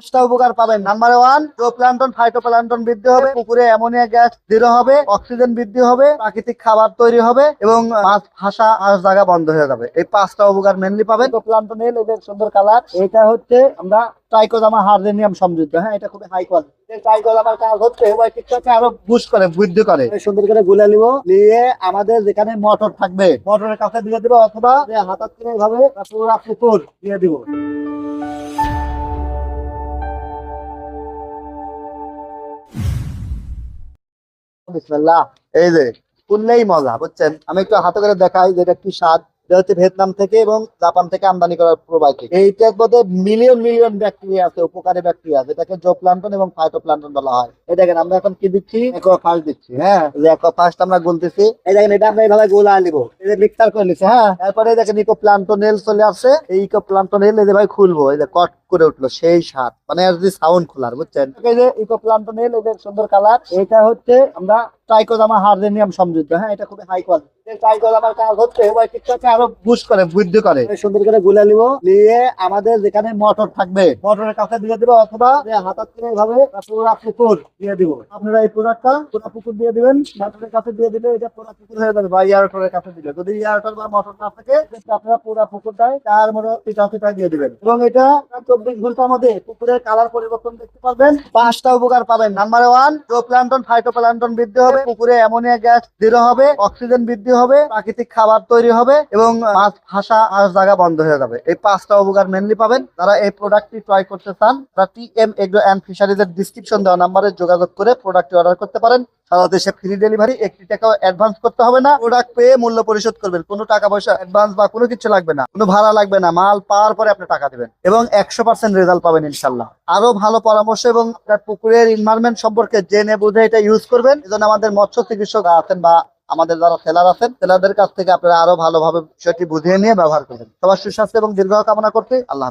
পাঁচটা উপকার পাবেন। নাম্বার ওয়ান প্লান্টন ফাইটোপ্লান্টন বৃদ্ধি হবে। পুকুরে অ্যামোনিয়া গ্যাস দৃঢ় হবে, অক্সিজেন বৃদ্ধি হবে, প্রাকৃতিক খাবার তৈরি হবে এবং মাছ ভাষা মাছ জায়গা বন্ধ হয়ে যাবে। এই পাঁচটা উপকার মেনলি পাবেন। প্লান্টন এল এদের সুন্দর কালার এটা হচ্ছে আমরা ট্রাইকোজামা হার্জেনিয়াম সমৃদ্ধ। হ্যাঁ এটা খুবই হাই কোয়ালিটি কাজ হচ্ছে আরও করে, বৃদ্ধি করে। সুন্দর করে গুলে নিব। আমাদের যেখানে মোটর থাকবে মোটরের কাছে দিয়ে দিব অথবা হাতার থেকে পুকুর দিয়ে দিব। এই যে শুনলেই মজা, বুঝছেন? আমি একটু হাতে করে দেখাই যে স্বাদ। এটা ভিয়েতনাম থেকে এবং জাপান থেকে আমদানি এইটার মধ্যে মিলিয়ন মিলিয়ন ব্যাকটেরিয়া আছে, উপকারী ব্যাকটেরিয়া এটাকে জোপ্লান্টন এবং ফাইটোপ্লান্টন বলা হয়। এই দেখেন, আমরা এখন কি দিচ্ছি? দিচ্ছি হ্যাঁ? ফার্স্ট আমরা গুলতেছি। এই দেখেন, এটা আমরা এইভাবে গোলা যে মিক্সার করে নিচ্ছি হ্যাঁ? তারপরে দেখেন চলে আসছে। এই ইকো প্লান্টনেল এই যে ভাই খুলবো, এই যে কট করে উঠল সেই স্বাদ। মানে যদি সাউন্ড খোলার বুঝছেন? এই যে ইকো প্লান্টনেল এদের সুন্দর কালার এটা হচ্ছে আমরা ট্রাইকোজামা হার্জেনিয়াম সমৃদ্ধ হ্যাঁ? এটা খুবই হাই কোয়ালিটি ট্রাইকোজামার কাজ হচ্ছে ওই আরও বুস্ট করে বৃদ্ধি করে। সুন্দর করে গুলে নিব নিয়ে আমাদের যেখানে মোটর থাকবে মোটরের কাছে দিয়ে দিব অথবা হাতার থেকে এইভাবে পুরো পুকুর দিয়ে দিব। আপনারা এই প্রোডাক্টটা পুরো পুকুর দিয়ে দিবেন মোটরের কাছে দিয়ে দিলে এটা পুরো পুকুর হয়ে যাবে বা কাছে দিলে। যদি বা মোটর না থাকে আপনারা পুরো পুকুরটাই তার মতো পিঠা পিঠা দিয়ে দিবেন। এবং এটা চব্বিশ ঘণ্টার মধ্যে পুকুরের কালার পরিবর্তন দেখতে পারবেন। পাঁচটা উপকার পাবেন। নাম্বার ওয়ান প্লান্টন ফাইটোপ্লান্টন বৃদ্ধি হবে। পুকুরে অ্যামোনিয়া গ্যাস দৃঢ় হবে, অক্সিজেন বৃদ্ধি হবে, প্রাকৃতিক খাবার তৈরি হবে এবং মাছ ভাষা মাছ জায়গা বন্ধ হয়ে যাবে। এই পাঁচটা উপকার মেনলি পাবেন। যারা এই প্রোডাক্টটি ট্রাই করতে চান, তারা টি এম এগ্রো অ্যান্ড ফিশারিজের ডিসক্রিপশন দেওয়া নাম্বারে যোগাযোগ করে প্রোডাক্টটি অর্ডার করতে পারেন। সারা দেশে ফ্রি ডেলিভারি একটি টাকাও অ্যাডভান্স করতে হবে না। প্রোডাক্ট পেয়ে মূল্য পরিশোধ করবেন। কোনো টাকা পয়সা অ্যাডভান্স বা কোনো কিছু লাগবে না। কোনো ভাড়া লাগবে না। মাল পাওয়ার পরে আপনি টাকা দেবেন। এবং একশো পার্সেন্ট রেজাল্ট পাবেন ইনশাল্লাহ আরও ভালো পরামর্শ এবং তার পুকুরের ইনভারমেন্ট সম্পর্কে জেনে বুঝে এটা ইউজ করবেন। এজন্য আমাদের মৎস্য চিকিৎসক আছেন বা আমাদের যারা সেলার আছেন সেলারদের কাছ থেকে আপনারা আরও ভালোভাবে বিষয়টি বুঝিয়ে নিয়ে ব্যবহার করবেন। সবার সুস্বাস্থ্য এবং দীর্ঘ কামনা করতে আল্লাহ